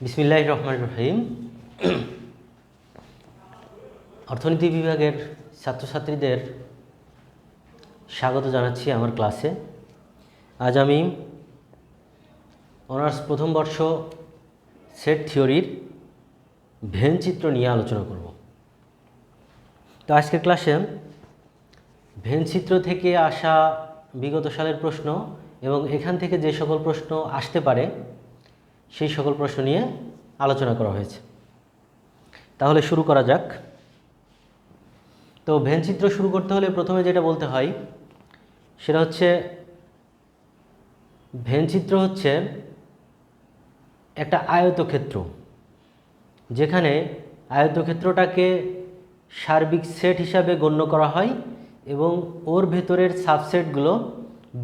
বিসমিল্লাহ রহমান রহিম। অর্থনীতি বিভাগের ছাত্রছাত্রীদের স্বাগত জানাচ্ছি আমার ক্লাসে। আজ আমি অনার্স প্রথম বর্ষ সেট থিওরির ভেন চিত্র নিয়ে আলোচনা করব। তো আজকের ক্লাসে ভেন চিত্র থেকে আসা বিগত সালের প্রশ্ন এবং এখান থেকে যে সকল প্রশ্ন আসতে পারে সেই সকল প্রশ্ন নিয়ে আলোচনা করা হয়েছে। তাহলে শুরু করা যাক। তো ভেনচিত্র শুরু করতে হলে প্রথমে যেটা বলতে হয়, সেটা হচ্ছে ভেনচিত্র হচ্ছে একটা আয়তক্ষেত্র, যেখানে আয়তক্ষেত্রটাকে সার্বিক সেট হিসাবে গণ্য করা হয় এবং ওর ভেতরের সাবসেটগুলো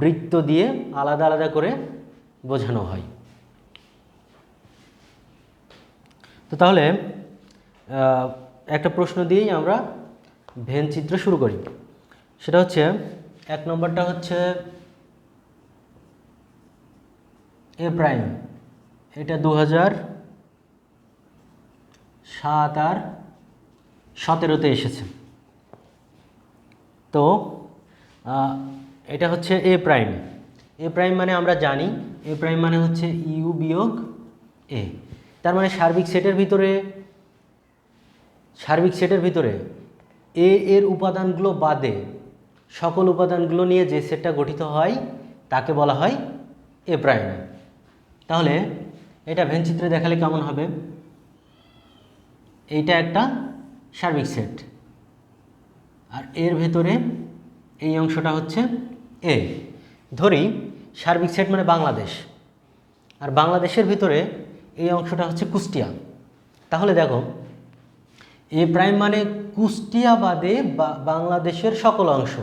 বৃত্ত দিয়ে আলাদা আলাদা করে বোঝানো হয়। তো তাহলে একটা প্রশ্ন দিয়েই আমরা ভেন চিত্র শুরু করি। সেটা হচ্ছে, এক নম্বরটা হচ্ছে এ প্রাইম, এটা দু হাজার সাত আর সতেরোতে এসেছে। তো এটা হচ্ছে এ প্রাইম। এ প্রাইম মানে আমরা জানি, এ প্রাইম মানে হচ্ছে ইউ বিয়োগ এ। তার মানে সার্বিক সেটের ভিতরে, সার্বিক সেটের ভিতরে এ এর উপাদানগুলো বাদে সকল উপাদানগুলো নিয়ে যে সেটটা গঠিত হয়, তাকে বলা হয় এ প্রাইম তাহলে এটা ভেনচিত্রে দেখালে কেমন হবে? এইটা একটা সার্বিক সেট। আর এর ভেতরে এই অংশটা হচ্ছে এ ধরি, সার্বিক সেট মানে বাংলাদেশ। আর বাংলাদেশের ভিতরে এই অংশটা হচ্ছে কুষ্টিয়া। তাহলে দেখো, এ প্রাইম মানে কুষ্টিয়া বাদে বাংলাদেশের সকল অংশ।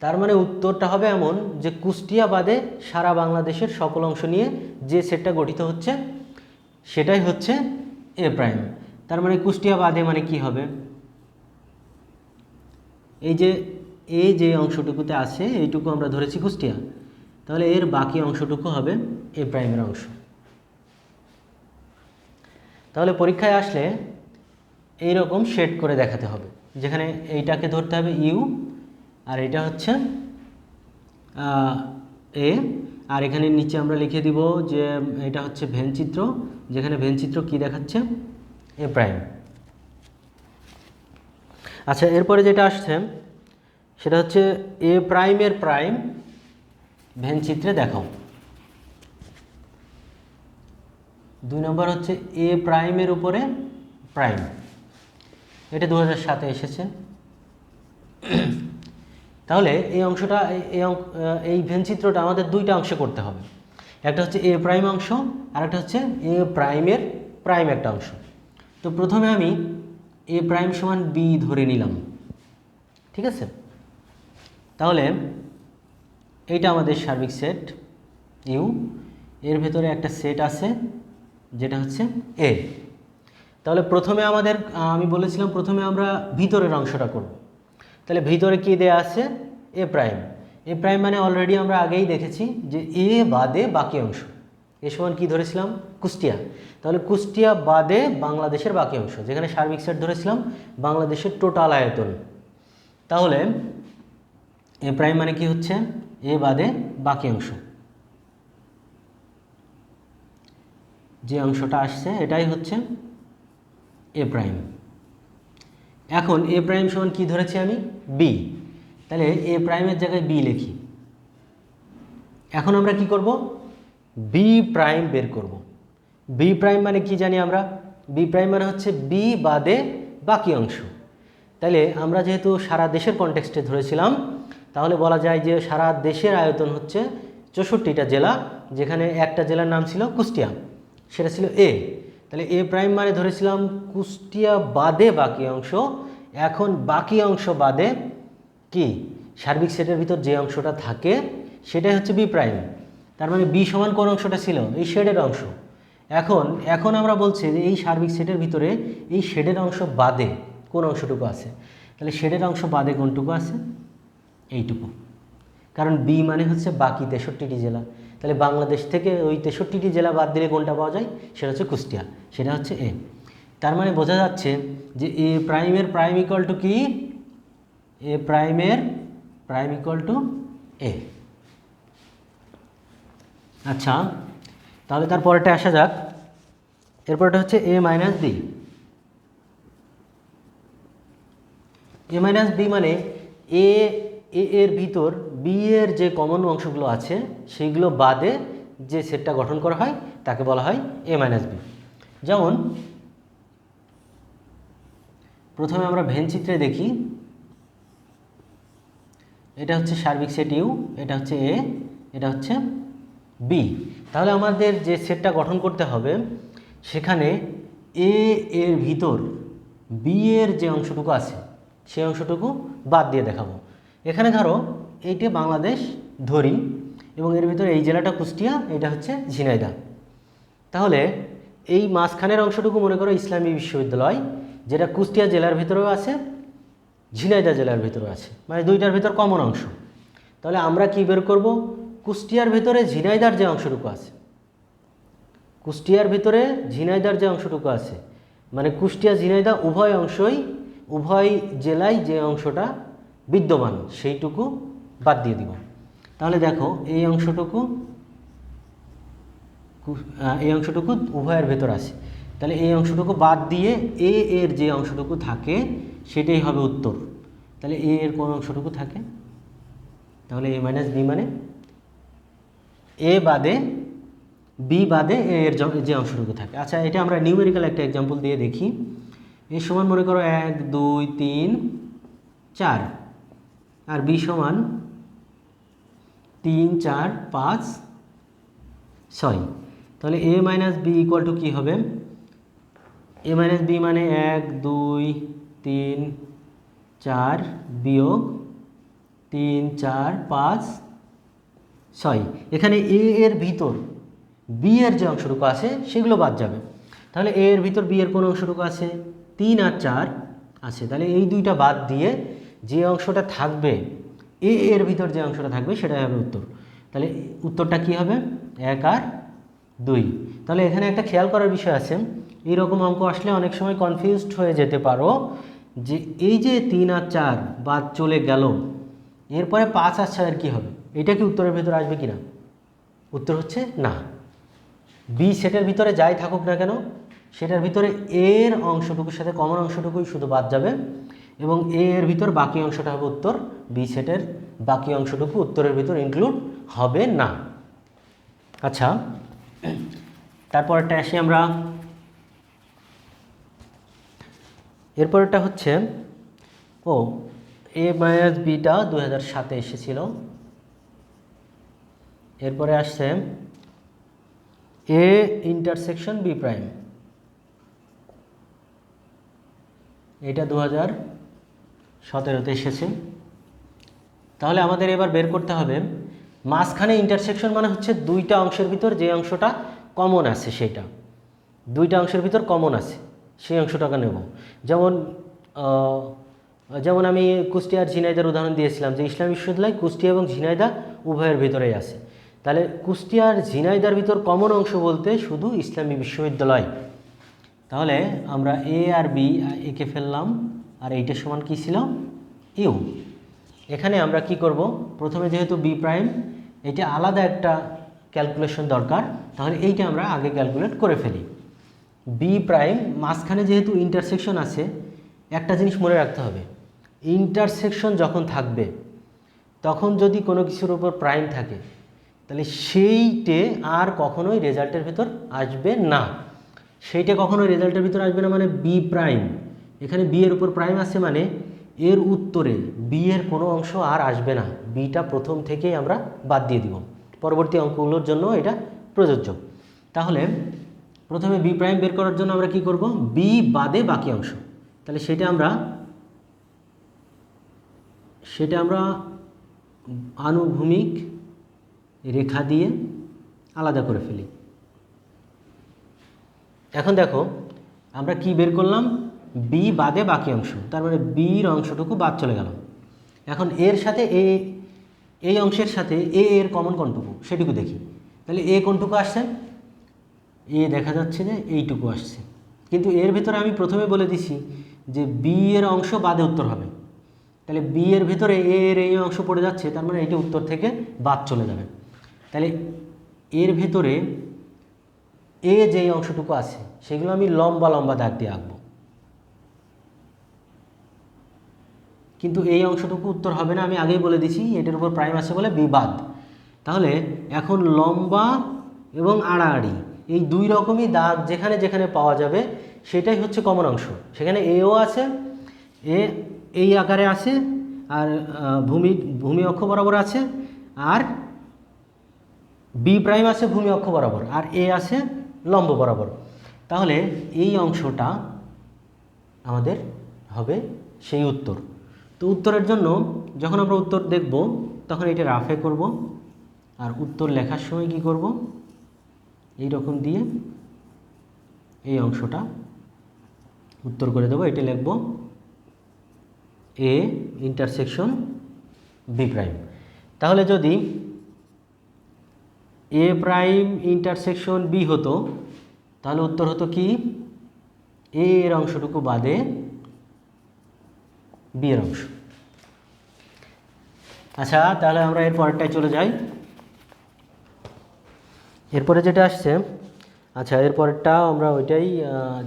তার মানে উত্তরটা হবে এমন যে কুষ্টিয়া বাদে সারা বাংলাদেশের সকল অংশ নিয়ে যে সেটটা গঠিত হচ্ছে, সেটাই হচ্ছে এ প্রাইম। তার মানে কুষ্টিয়া বাদে মানে কি হবে? এই যে এই যে অংশটুকুতে আছে, এইটুকু আমরা ধরেছি কুষ্টিয়া। তাহলে এর বাকি অংশটুকু হবে এ প্রাইমের অংশ। তাহলে পরীক্ষায় আসলে এই রকম শেড করে দেখাতে হবে। যেখানে এইটাকে ধরতে হবে ইউ আর এটা হচ্ছে এ আর এখানে নিচে আমরা লিখে দিব যে এটা হচ্ছে ভেনচিত্র। যেখানে ভেনচিত্র কি দেখাচ্ছে? এ প্রাইম আচ্ছা এরপরে যেটা আসছে, সেটা হচ্ছে এ প্রাইমের প্রাইম ভেনচিত্রে দেখাও। দুই নম্বর হচ্ছে এ প্রাইমের উপরে প্রাইম এটা দু সাতে এসেছে। তাহলে এই অংশটা, এই- এই ভেনচিত্রটা আমাদের দুইটা অংশে করতে হবে। একটা হচ্ছে এ প্রাইম অংশ আর একটা হচ্ছে এ প্রাইমের প্রাইম একটা অংশ। তো প্রথমে আমি এ প্রাইম সমান বি ধরে নিলাম। ঠিক আছে? তাহলে এইটা আমাদের সার্বিক সেট ইউ এর ভেতরে একটা সেট আছে। যেটা হচ্ছে এ তাহলে প্রথমে আমাদের আমি বলেছিলাম প্রথমে আমরা ভিতরের অংশটা করব। তাহলে ভিতরে কি দেয়া আছে? এ প্রাইম এ প্রাইম মানে অলরেডি আমরা আগেই দেখেছি যে এ বাদে বাকি অংশ। এ সমান কী ধরেছিলাম? কুষ্টিয়া। তাহলে কুষ্টিয়া বাদে বাংলাদেশের বাকি অংশ, যেখানে সার্বিক সেট ধরেছিলাম, বাংলাদেশের টোটাল আয়তন। তাহলে এ প্রাইম মানে কি হচ্ছে? এ বাদে বাকি অংশ। যে অংশটা আসছে, এটাই হচ্ছে এ প্রাইম এখন এ প্রাইম সমান কি ধরেছি আমি? বি তাহলে এ প্রাইমের জায়গায় বি লিখি। এখন আমরা কি করব? বি প্রাইম বের করব। বি প্রাইম মানে কি জানি আমরা? বি প্রাইম মানে হচ্ছে বি বাদে বাকি অংশ। তাহলে আমরা যেহেতু সারা দেশের কনটেক্সটে ধরেছিলাম, তাহলে বলা যায় যে সারা দেশের আয়তন হচ্ছে চৌষট্টিটা জেলা, যেখানে একটা জেলার নাম ছিল কুষ্টিয়া। সেটা ছিল এ তাহলে এ প্রাইম মানে ধরেছিলাম কুষ্টিয়া বাদে বাকি অংশ। এখন বাকি অংশ বাদে কি? সার্বিক সেটের ভিতর যে অংশটা থাকে, সেটাই হচ্ছে বি প্রাইম তার মানে বি সমান কোন অংশটা ছিল? এই শেডের অংশ। এখন এখন আমরা বলছি যে এই সার্বিক সেটের ভিতরে এই শেডের অংশ বাদে কোন অংশটুকু আছে? তাহলে শেডের অংশ বাদে কোনটুকু আছে? এইটুকু। কারণ বি মানে হচ্ছে বাকি তেষট্টিটি জেলা। তাহলে বাংলাদেশ থেকে ওই তেষট্টিটি জেলা বাদ দিলে কোনটা পাওয়া যায়? সেটা হচ্ছে কুষ্টিয়া, সেটা হচ্ছে এ। তার মানে বোঝা যাচ্ছে যে এ প্রাইমের প্রাইম ইকুয়াল টু কি? এ প্রাইমের প্রাইম ইকুয়াল টু এ। আচ্ছা তাহলে তারপরেটা আসা যাক। এরপরটা হচ্ছে A minus B. A minus B মানে এ এ এর ভিতর বি এর যে কমন অংশগুলো আছে সেইগুলো বাদে যে সেটটা গঠন করা হয়, তাকে বলা হয় এ মাইনাস বি যেমন, প্রথমে আমরা ভেন চিত্রে দেখি। এটা হচ্ছে সার্বিক সেট ইউ এটা হচ্ছে এ এটা হচ্ছে বি তাহলে আমাদের যে সেটটা গঠন করতে হবে, সেখানে এ এর ভিতর বি এর যে অংশটুকু আছে, সেই অংশটুকু বাদ দিয়ে দেখাবো। এখানে ধরো এইটি বাংলাদেশ, ধরি, এবং এর ভিতরে এই জেলাটা কুষ্টিয়া, এটা হচ্ছে ঝিনাইদা তাহলে এই মাঝখানের অংশটুকু মনে করো ইসলামী বিশ্ববিদ্যালয়, যেটা কুষ্টিয়া জেলার ভিতরেও আছে ঝিনাইদা জেলার ভিতরেও আছে। মানে দুইটার ভিতর কমন অংশ। তাহলে আমরা কি বের করব? কুষ্টিয়ার ভিতরে ঝিনাইদার যে অংশটুকু আছে। কুষ্টিয়ার ভিতরে ঝিনাইদার যে অংশটুকু আছে মানে কুষ্টিয়া ঝিনাইদা উভয় অংশই, উভয় জেলায় যে অংশটা বিদ্যমান, সেইটুকু বাদ দিয়ে দিব। তাহলে দেখো, এই অংশটুকু এই অংশটুকু উভয়ের ভেতর আছে। তাহলে এই অংশটুকু বাদ দিয়ে এ এর যে অংশটুকু থাকে, সেটাই হবে উত্তর। তাহলে এ এর কোন অংশটুকু থাকে? তাহলে এ মাইনাস বি মানে এ বাদে বি বাদে এ এর যে অংশটুকু থাকে। আচ্ছা এটা আমরা নিউমেরিক্যাল একটা এক্সাম্পল দিয়ে দেখি। এ সমান মনে করো এক, দুই, তিন, চার। আর বি সমান তিন, চার, পাঁচ, ছয়। তাহলে A minus B equal to কী হবে? এ মাইনাস বি মানে এক, দুই, তিন, চার বিয়োগ তিন, চার, পাঁচ, ছয়। এখানে এ এর ভিতর বি এর যে অংশটুকু আছে, সেগুলো বাদ যাবে। তাহলে এ এর ভিতর বি এর কোন অংশটুকু আছে? তিন আর চার আছে। তাহলে এই দুইটা বাদ দিয়ে যে অংশটা থাকবে এ এর ভিতর যে অংশটা থাকবে সেটাই হবে উত্তর। তাহলে উত্তরটা কি হবে? এক আর দুই। তাহলে এখানে একটা খেয়াল করার বিষয় আছে। এইরকম অঙ্ক আসলে অনেক সময় কনফিউজড হয়ে যেতে পারো যে এই যে তিন আর চার বাদ চলে গেল, এরপরে পাঁচ আর ছয়ের কী হবে? এটা কি উত্তরের ভিতরে আসবে কি না উত্তর হচ্ছে না। বি সেটের ভিতরে যাই থাকুক না কেন, সেটার ভিতরে এর অংশটুকুর সাথে কমন অংশটুকুই শুধু বাদ যাবে এবং এর ভিতর বাকি অংশটা হবে উত্তর। বি সেটের বাকি অংশটুকু উত্তরের ভিতর ইনক্লুড হবে না। আচ্ছা তারপরটা আসি আমরা। এরপরটা হচ্ছে, ও এ মাইনাস বিটা দু হাজার সাতে এসেছিল। এরপরে আসছে এ ইন্টারসেকশন বি প্রাইম এটা দু হাজার সতেরোতে এসেছে। তাহলে আমাদের এবার বের করতে হবে মাঝখানে ইন্টারসেকশন মানে হচ্ছে দুইটা অংশের ভিতর যে অংশটা কমন আছে সেটা দুইটা অংশের ভিতর কমন আছে, সেই অংশটাকে নেব। যেমন যেমন আমি কুষ্টিয়ার ঝিনাইদার উদাহরণ দিয়েছিলাম যে ইসলাম বিশ্ববিদ্যালয় কুষ্টিয়া এবং ঝিনাইদা উভয়ের ভিতরেই আছে। তাহলে কুষ্টিয়ার ঝিনাইদার ভিতর কমন অংশ বলতে শুধু ইসলামী বিশ্ববিদ্যালয়। তাহলে আমরা এ আর বি একে ফেললাম, আর এইটার সমান কী ছিল? ইউ এখানে আমরা কি করব? প্রথমে যেহেতু বি প্রাইম এটা আলাদা একটা ক্যালকুলেশন দরকার। তাহলে এইটা আমরা আগে ক্যালকুলেট করে ফেলি। বি প্রাইম মাঝখানে যেহেতু ইন্টারসেকশন আছে, একটা জিনিস মনে রাখতে হবে। ইন্টারসেকশন যখন থাকবে, তখন যদি কোনো কিছুর উপর প্রাইম থাকে, তাহলে সেইটে আর কখনোই রেজাল্টের ভিতর আসবে না। সেইটা কখনোই রেজাল্টের ভিতর আসবে না মানে বি প্রাইম এখানে বি এর উপর প্রাইম আছে মানে এর উত্তরে বি এর কোনো অংশ আর আসবে না। বিটা প্রথম থেকেই আমরা বাদ দিয়ে দিব। পরবর্তী অঙ্কগুলোর জন্য এটা প্রযোজ্য। তাহলে প্রথমে বি প্রাইম বের করার জন্য আমরা কি করব? বি বাদে বাকি অংশ। তাহলে সেটা আমরা সেটা আমরা আনুভূমিক রেখা দিয়ে আলাদা করে ফেলি। এখন দেখো, আমরা কি বের করলাম? বি বাদে বাকি অংশ। তার মানে বির অংশটুকু বাদ চলে গেল। এখন এর সাথে এ এই অংশের সাথে এ এর কমন কোনটুকু? সেটুকু দেখি। তাহলে এ কোনটুকু আসছে? এ দেখা যাচ্ছে যে এইটুকু আসছে। কিন্তু এর ভেতরে আমি প্রথমে বলে দিছি যে বি এর অংশ বাদে উত্তর হবে। তাহলে বি এর ভেতরে এ এর এই অংশ পড়ে যাচ্ছে, তার মানে এইটা উত্তর থেকে বাদ চলে যাবে। তাহলে এর ভেতরে এ যেই অংশটুকু আছে, সেগুলো আমি লম্বা লম্বা দাগ দিয়ে আঁকবো। কিন্তু এই অংশটুকু উত্তর হবে না, আমি আগেই বলে দিছি, এটার উপর প্রাইম আছে বলে বিবাদ। তাহলে এখন লম্বা এবং আড়াআড়ি, এই দুই রকমই দাগ যেখানে যেখানে পাওয়া যাবে, সেটাই হচ্ছে কমন অংশ। সেখানে এও আছে এ এই আকারে আছে, আর ভূমি ভূমি অক্ষ বরাবর আছে, আর বি প্রাইম আছে ভূমি অক্ষ বরাবর, আর এ আছে লম্ব বরাবর। তাহলে এই অংশটা আমাদের হবে সেই উত্তর। তো উত্তরের জন্য যখন আমরা উত্তর দেখব, তখন এটা রাফে করব। আর উত্তর লেখার সময় কি করব? এই রকম দিয়ে এই অংশটা উত্তর করে দেবো। এটা লিখব এ ইন্টারসেকশন বি প্রাইম তাহলে যদি এ প্রাইম ইন্টারসেকশন বি হতো, তাহলে উত্তর হতো কি? এ এর অংশটুকু বাদে বি এর অংশ। আচ্ছা তাহলে আমরা এর পরেরটায় চলে যাই। এরপরে যেটা আসছে আচ্ছা এর পরেরটা আমরা ওইটাই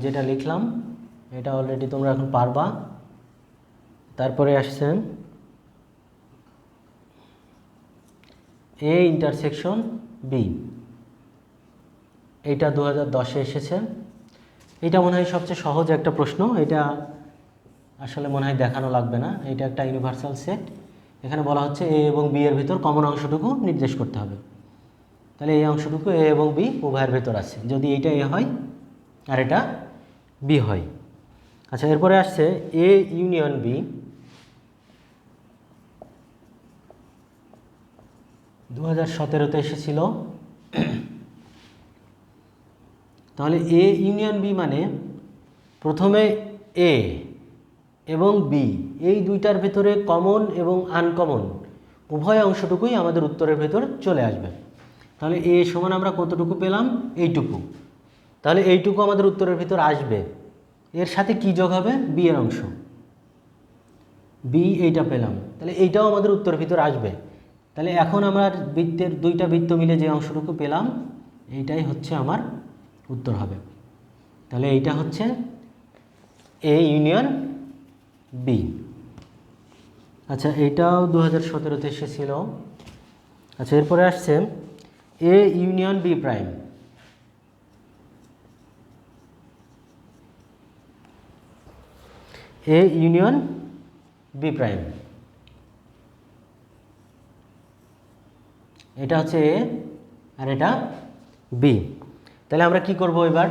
যেটা লিখলাম, এটা অলরেডি তোমরা এখন পারবা। তারপরে আসছে এ ইন্টারসেকশন বি এইটা দু হাজার এসেছে। এটা মনে হয় সবচেয়ে সহজ একটা প্রশ্ন। এটা আসলে মনে হয় দেখানো লাগবে না। এটা একটা ইউনিভার্সাল সেট এখানে বলা হচ্ছে এ এবং বি এর ভিতর কমন অংশটুকু নির্দেশ করতে হবে। তাহলে এই অংশটুকু এ এবং বি উভয়ের ভেতর আছে। যদি এইটা এ হয় আর এটা বি হয়। আচ্ছা এরপরে আসছে এ ইউনিয়ন বি দু হাজার সতেরোতে এসেছিল। তাহলে এ ইউনিয়ন বি মানে প্রথমে এ এবং বি এই দুইটার ভেতরে কমন এবং আনকমন উভয় অংশটুকুই আমাদের উত্তরের ভেতর চলে আসবে। তাহলে এ সমান আমরা কতটুকু পেলাম? এইটুকু। তাহলে এইটুকু আমাদের উত্তরের ভিতর আসবে। এর সাথে কি যোগ হবে? বি এর অংশ। বি এইটা পেলাম। তাহলে এইটাও আমাদের উত্তরের ভিতর আসবে। তাহলে এখন আমরা বৃত্তের দুইটা বৃত্ত মিলে যে অংশটুকু পেলাম, এইটাই হচ্ছে আমার উত্তর হবে। তাহলে এইটা হচ্ছে এ ইউনিয়ন বি আচ্ছা এইটাও দু হাজার সতেরোতে এসেছিল। আচ্ছা এরপরে আসছে A union B prime. A union B prime. এটা হচ্ছে এ আর এটা বি। তাহলে আমরা কি করব এবার?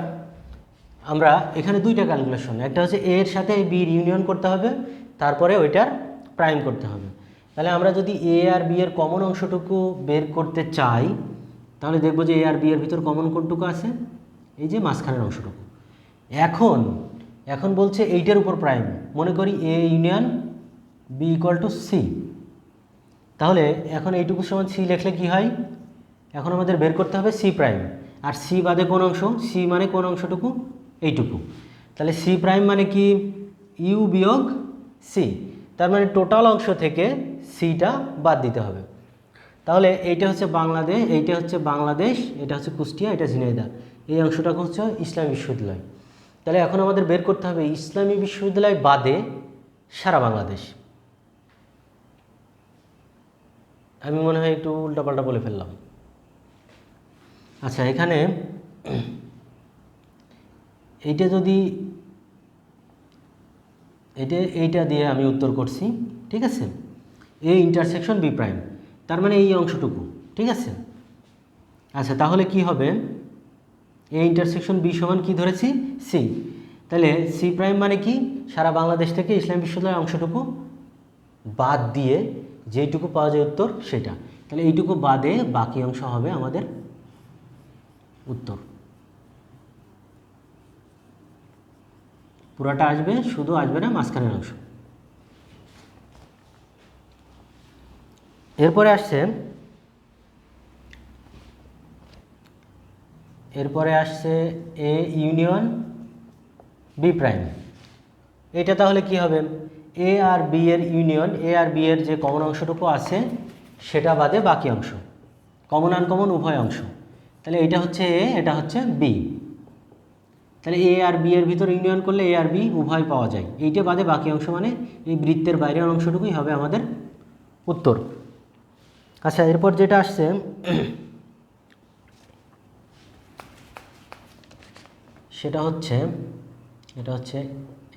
আমরা এখানে দুইটা ক্যালকুলেশন একটা হচ্ছে এ এর সাথে বির ইউনিয়ন করতে হবে, তারপরে ওইটার প্রাইম করতে হবে। তাহলে আমরা যদি এ আর বি এর কমন অংশটুকু বের করতে চাই, তাহলে দেখব যে এ আর বি এর ভিতর কমন কোনটুকু আছে? এই যে মাঝখানের অংশটুকু। এখন এখন বলছে এইটার উপর প্রাইম মনে করি A union B equal to C তাহলে এখন এইটুকু সমান সি লিখলে কি হয়? এখন আমাদের বের করতে হবে সি প্রাইম আর সি বাদে কোন অংশ? সি মানে কোন অংশটুকু? এইটুকু। তাহলে সি প্রাইম মানে কি? ইউ বিয়োগ সি তার মানে টোটাল অংশ থেকে সিটা বাদ দিতে হবে। তাহলে এইটা হচ্ছে বাংলাদেশ, এইটা হচ্ছে বাংলাদেশ, এটা হচ্ছে কুষ্টিয়া, এটা ঝিনাইদহ। এই অংশটা হচ্ছে ইসলামী বিশ্ববিদ্যালয়। তাহলে এখন আমাদের বের করতে হবে, ইসলামী বিশ্ববিদ্যালয় বাদে সারা বাংলাদেশ। আমি মনে হয় একটু উল্টাপাল্টা বলে ফেললাম। আচ্ছা এখানে এইটা যদি এটা এইটা দিয়ে আমি উত্তর করছি, ঠিক আছে? এ ইন্টারসেকশন বি প্রাইম তার মানে এই অংশটুকু, ঠিক আছে? আচ্ছা তাহলে কি হবে? এ ইন্টারসেকশন বি সমান কি ধরেছি? সি তাহলে সি প্রাইম মানে কি? সারা বাংলাদেশ থেকে ইসলাম বিশ্ববিদ্যালয়ের অংশটুকু বাদ দিয়ে যেইটুকু পাওয়া যায় উত্তর সেটা। তাহলে এইটুকু বাদে বাকি অংশ হবে আমাদের উত্তর। পুরাটা আসবে, শুধু আসবে না মাঝখানের অংশ। এরপরে আসছে এরপরে আসছে এ ইউনিয়ন বি প্রাইম এটা তাহলে কি হবে? এ আর বি এর ইউনিয়ন এ আর বি এর যে কমন অংশটুকু আছে, সেটা বাদে বাকি অংশ। কমন আনকমন উভয় অংশ। তাহলে এটা হচ্ছে এ এটা হচ্ছে বি তাহলে এ আর বি এর ভিতর ইউনিয়ন করলে এ আর বি উভয় পাওয়া যায়। এইটা বাদে বাকি অংশ মানে এই বৃত্তের বাইরের অংশটুকুই হবে আমাদের উত্তর। আচ্ছা এরপর যেটা আসছে, সেটা হচ্ছে, এটা হচ্ছে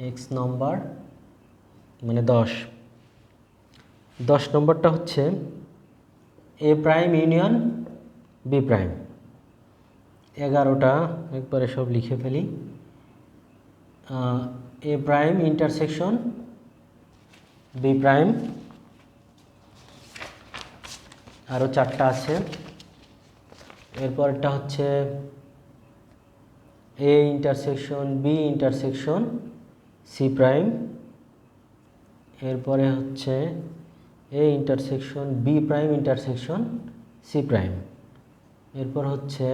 এক্স নম্বর মানে দশ। দশ নম্বরটা হচ্ছে A prime union B prime এগারোটা, একবারে সব লিখে ফেলি। A prime intersection, B prime আরও চারটা আছে। এরপরটা হচ্ছে A intersection, B intersection, C prime. এরপরে হচ্ছে A intersection, B prime intersection, C prime. এরপর হচ্ছে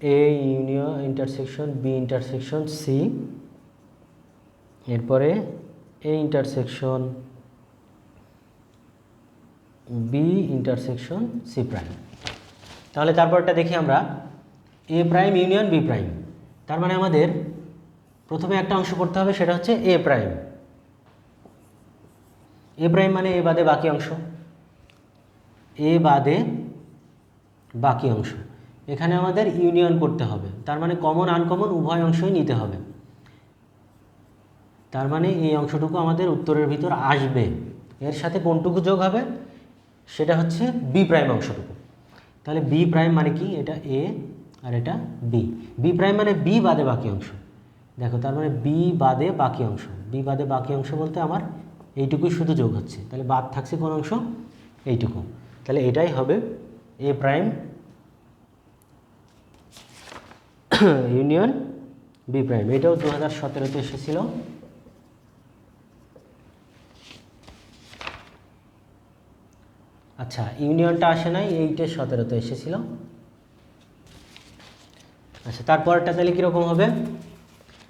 A union intersection B intersection C এরপরে A intersection B intersection C prime তাহলে তারপরটা দেখি আমরা। A prime union B prime তার মানে আমাদের প্রথমে একটা অংশ করতে হবে, সেটা হচ্ছে এ প্রাইম এ প্রাইম মানে এ বাদে বাকি অংশ। এ বাদে বাকি অংশ। এখানে আমাদের ইউনিয়ন করতে হবে। তার মানে কমন আনকমন উভয় অংশই নিতে হবে। তার মানে এই অংশটুকু আমাদের উত্তরের ভিতর আসবে। এর সাথে কোনটুকু যোগ হবে? সেটা হচ্ছে বি প্রাইম অংশটুকু। তাহলে বি প্রাইম মানে কি? এটা এ আর এটা বি বি প্রাইম মানে বি বাদে বাকি অংশ। দেখো, তার মানে বি বাদে বাকি অংশ। বি বাদে বাকি অংশ বলতে আমার এইটুকুই শুধু যোগ হচ্ছে। তাহলে বাদ থাকছে কোন অংশ? এইটুকু। তাহলে এটাই হবে A prime union B prime এটাও দু হাজার সতেরোতে এসেছিল। আচ্ছা ইউনিয়নটা আসে নাই, এইটে সতেরোতে এসেছিল। আচ্ছা তারপরটা তাহলে কীরকম হবে?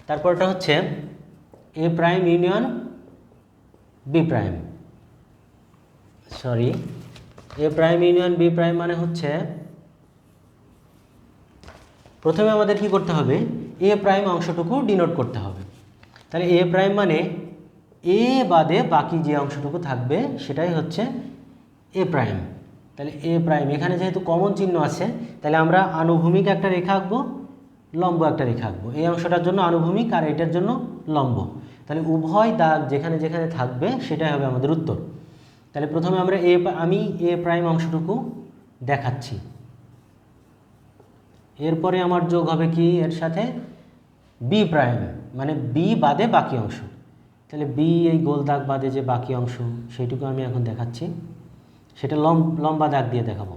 তারপরটা হচ্ছে A prime union B prime sorry A prime union B prime মানে হচ্ছে প্রথমে আমাদের কি করতে হবে? এ প্রাইম অংশটুকু ডিনোট করতে হবে। তাহলে এ প্রাইম মানে এ বাদে বাকি যে অংশটুকু থাকবে সেটাই হচ্ছে এ প্রাইম তাহলে এ প্রাইম এখানে যেহেতু কমন চিহ্ন আছে, তাহলে আমরা আনুভূমিক একটা রেখা আঁকবো, লম্ব একটা রেখা আঁকবো। এই অংশটার জন্য আনুভূমিক আর এটার জন্য লম্ব। তাহলে উভয় দাগ যেখানে যেখানে থাকবে সেটাই হবে আমাদের উত্তর। তাহলে প্রথমে আমরা এ আমি এ প্রাইম অংশটুকু দেখাচ্ছি। এরপরে আমার যোগ হবে কি? এর সাথে বি প্রাইম মানে বি বাদে বাকি অংশ। তাহলে বি এই গোল দাগ বাদে যে বাকি অংশ, সেইটুকু আমি এখন দেখাচ্ছি। সেটা লম লম্বা দাগ দিয়ে দেখাবো।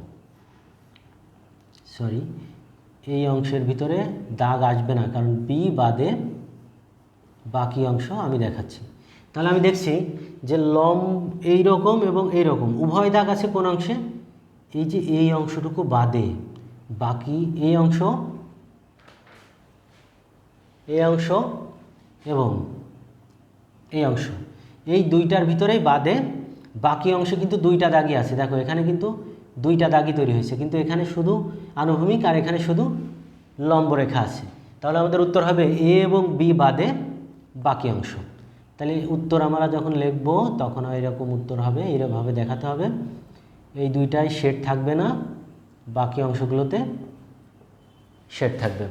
সরি এই অংশের ভিতরে দাগ আসবে না, কারণ বি বাদে বাকি অংশ আমি দেখাচ্ছি। তাহলে আমি দেখছি যে লম এই রকম এবং এই রকম উভয় দাগ আছে কোন অংশে? এই যে এই অংশটুকু বাদে বাকি এই অংশ এই অংশ এবং এই অংশ। এই দুইটার ভিতরেই বাদে বাকি অংশে কিন্তু দুইটা দাগই আছে। দেখো, এখানে কিন্তু দুইটা দাগই তৈরি হয়েছে। কিন্তু এখানে শুধু আনুভূমিক আর এখানে শুধু লম্ব রেখা আছে। তাহলে আমাদের উত্তর হবে এ এবং বি বাদে বাকি অংশ। তাহলে উত্তর আমরা যখন লিখব, তখন এরকম উত্তর হবে, এরকমভাবে দেখাতে হবে। এই দুইটাই শেড থাকবে না। বাকি অংশগুলোতে শেড থাকবে।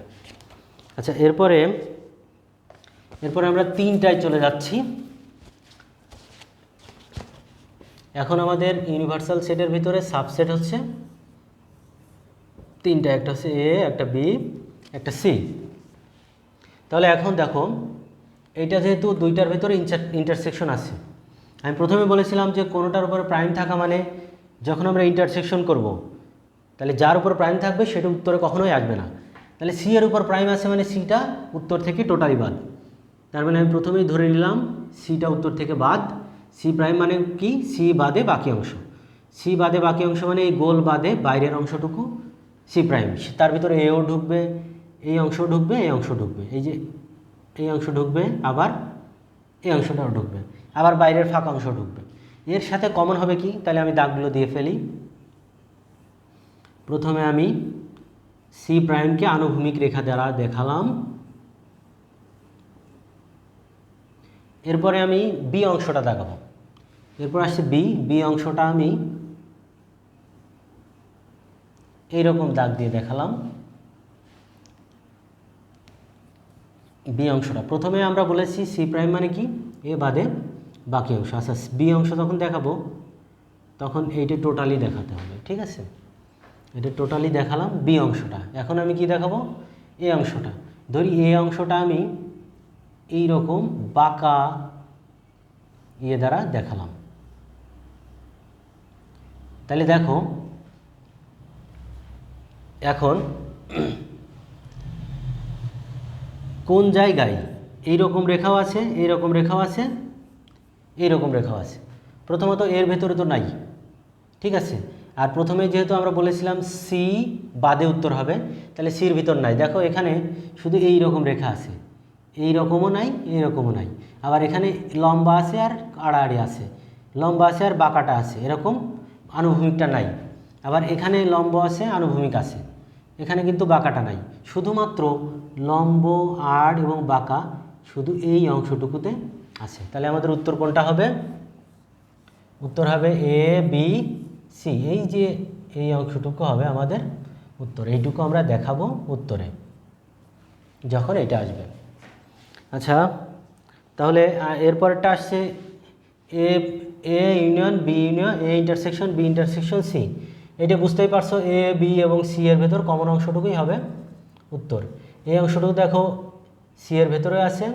আচ্ছা এরপরে এরপরে আমরা তিনটায় চলে যাচ্ছি। এখন আমাদের ইউনিভার্সাল সেটের ভিতরে সাবসেট হচ্ছে তিনটা, একটা হচ্ছে এ একটা বি একটা সি তাহলে এখন দেখো, এইটা যেহেতু দুইটার ভিতরে ইন্টারসেকশন আছে, আমি প্রথমে বলেছিলাম যে কোনোটার উপরে প্রাইম থাকা মানে যখন আমরা ইন্টারসেকশন করব তাহলে যার উপর প্রাইম থাকবে, সেটা উত্তরে কখনোই আসবে না। তাহলে সি এর উপর প্রাইম আছে মানে সিটা উত্তর থেকে টোটালি বাদ। তার মানে আমি প্রথমেই ধরে নিলাম সিটা উত্তর থেকে বাদ। সি প্রাইম মানে কি? সি বাদে বাকি অংশ। সি বাদে বাকি অংশ মানে এই গোল বাদে বাইরের অংশটুকু সি প্রাইম তার ভিতরে এও ঢুকবে এই অংশ ঢুকবে এই অংশ ঢুকবে। এই যে এই অংশ ঢুকবে, আবার এই অংশটাও ঢুকবে। আবার বাইরের ফাঁকা অংশ ঢুকবে। এর সাথে কমন হবে কি? তাহলে আমি দাগগুলো দিয়ে ফেলি। প্রথমে আমি সি প্রাইমকে আনুভূমিক রেখা দ্বারা দেখালাম। এরপরে আমি বি অংশটা দেখাবো। এরপর আসছে বি বি অংশটা আমি এইরকম দাগ দিয়ে দেখালাম। বি অংশটা। প্রথমে আমরা বলেছি সি প্রাইম মানে কি? এ বাদে বাকি অংশ। আচ্ছা বি অংশ যখন দেখাবো, তখন এইটা টোটালি দেখাতে হবে, ঠিক আছে? এটা টোটালি দেখালাম বি অংশটা। এখন আমি কি দেখাবো? এ অংশটা। ধরি এ অংশটা আমি এই রকম বাঁকা ইয়ে দ্বারা দেখালাম। তাহলে দেখো, এখন কোন জায়গায় এই রকম রেখাও আছে এই রকম রেখাও আছে এই রকম রেখাও আছে। প্রথমত এর ভেতরে তো নাই। ঠিক আছে? আর প্রথমে যেহেতু আমরা বলেছিলাম সি বাদে উত্তর হবে, তাহলে সির ভিতর নাই। দেখো এখানে শুধু এই রকম রেখা আছে। এই রকমও নাই, এই রকমও নাই। আবার এখানে লম্বা আছে আর আড়াআড়ি আছে। লম্বা আছে আর বাঁকাটা আছে। এরকম আনুভূমিকটা নাই। আবার এখানে লম্ব আছে, আনুভূমিক আছে। এখানে কিন্তু বাঁকাটা নাই। শুধুমাত্র লম্ব, আড় এবং বাঁকা শুধু এই অংশটুকুতে আছে। তাহলে আমাদের উত্তর কোনটা হবে? উত্তর হবে এ বি সি, এই যে এই অংশটুকু হবে আমাদের উত্তর। এইটুকু আমরা দেখাবো উত্তরে, যখন এটা আসবে। আচ্ছা তাহলে এরপরটা আসছে A A union, B union, A intersection, B intersection, C. এটা বুঝতেই পারছ, এ, বি এবং সি এর ভেতর কমন অংশটুকুই হবে উত্তর। এই অংশটুকু দেখো, সি এর ভেতরে আছে,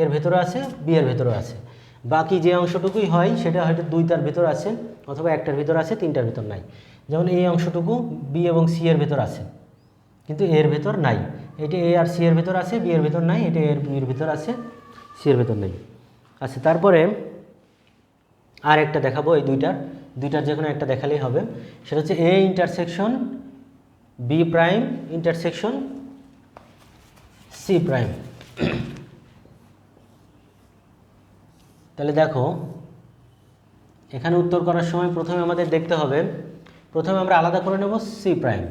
এর ভেতরে আছে, বি এর ভেতরে আছে। বাকি যে অংশটুকুই হয়, সেটা হয়তো দুইটার ভেতর আছে অথবা একটার ভিতর আছে, তিনটার ভিতর নাই। যেমন এই অংশটুকু বি এবং সি এর ভেতর আছে, কিন্তু এর ভেতর নাই। এটা এ আর সি এর ভেতর আছে বি এর ভেতর নাই, এটা এর বি এর ভেতর আছে সি এর ভেতর নেই। আচ্ছা তারপরে আর একটা দেখাবো এই দুইটার। দুইটার যে কোনো একটা দেখালেই হবে। সেটা হচ্ছে A intersection B prime intersection C prime তাহলে দেখো, এখানে উত্তর করার সময় প্রথমে আমাদের দেখতে হবে, প্রথমে আমরা আলাদা করে নেব C prime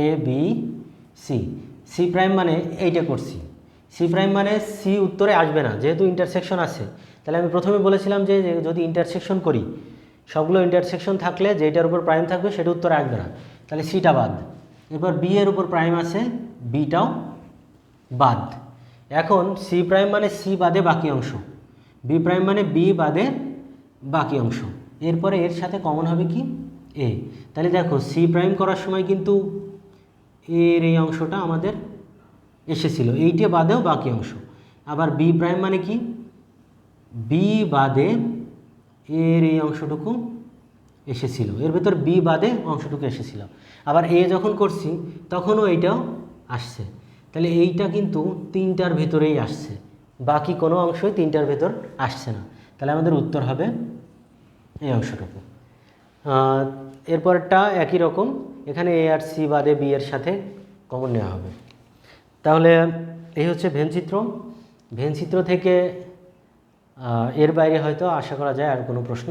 A B C C prime মানে এইটা করছি। সি প্রাইম মানে সি উত্তরে আসবে না, যেহেতু ইন্টারসেকশন আছে। তাহলে আমি প্রথমে বলেছিলাম যে যদি ইন্টারসেকশন করি, সবগুলো ইন্টারসেকশন থাকলে যেটার উপর প্রাইম থাকবে সেটা উত্তরে আসবে না। তাহলে সিটা বাদ। এরপর বি এর উপর প্রাইম আছে বিটাও বাদ। এখন সি প্রাইম মানে সি বাদে বাকি অংশ। বি প্রাইম মানে বি বাদে বাকি অংশ। এরপরে এর সাথে কমন হবে কি? এ তাহলে দেখো সি প্রাইম করার সময় কিন্তু এর এই অংশটা আমাদের এসেছিল। এইটে বাদেও বাকি অংশ। আবার বি প্রাইম মানে কি? বি বাদে এর এই অংশটুকু এসেছিল। এর ভেতর বি বাদে অংশটুকু এসেছিল। আবার এ যখন করছি, তখনও এইটাও আসছে। তাহলে এইটা কিন্তু তিনটার ভেতরেই আসছে। বাকি কোনো অংশই তিনটার ভেতর আসছে না। তাহলে আমাদের উত্তর হবে এই অংশটুকু। এরপরটা একই রকম। এখানে এ আর সি বাদে বি এর সাথে কমন নেওয়া হবে। তাহলে এই হচ্ছে ভেনচিত্র ভেনচিত্র থেকে এর বাইরে হয়তো আশা করা যায় আর কোনো প্রশ্ন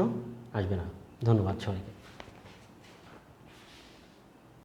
আসবে না। ধন্যবাদ সবাইকে।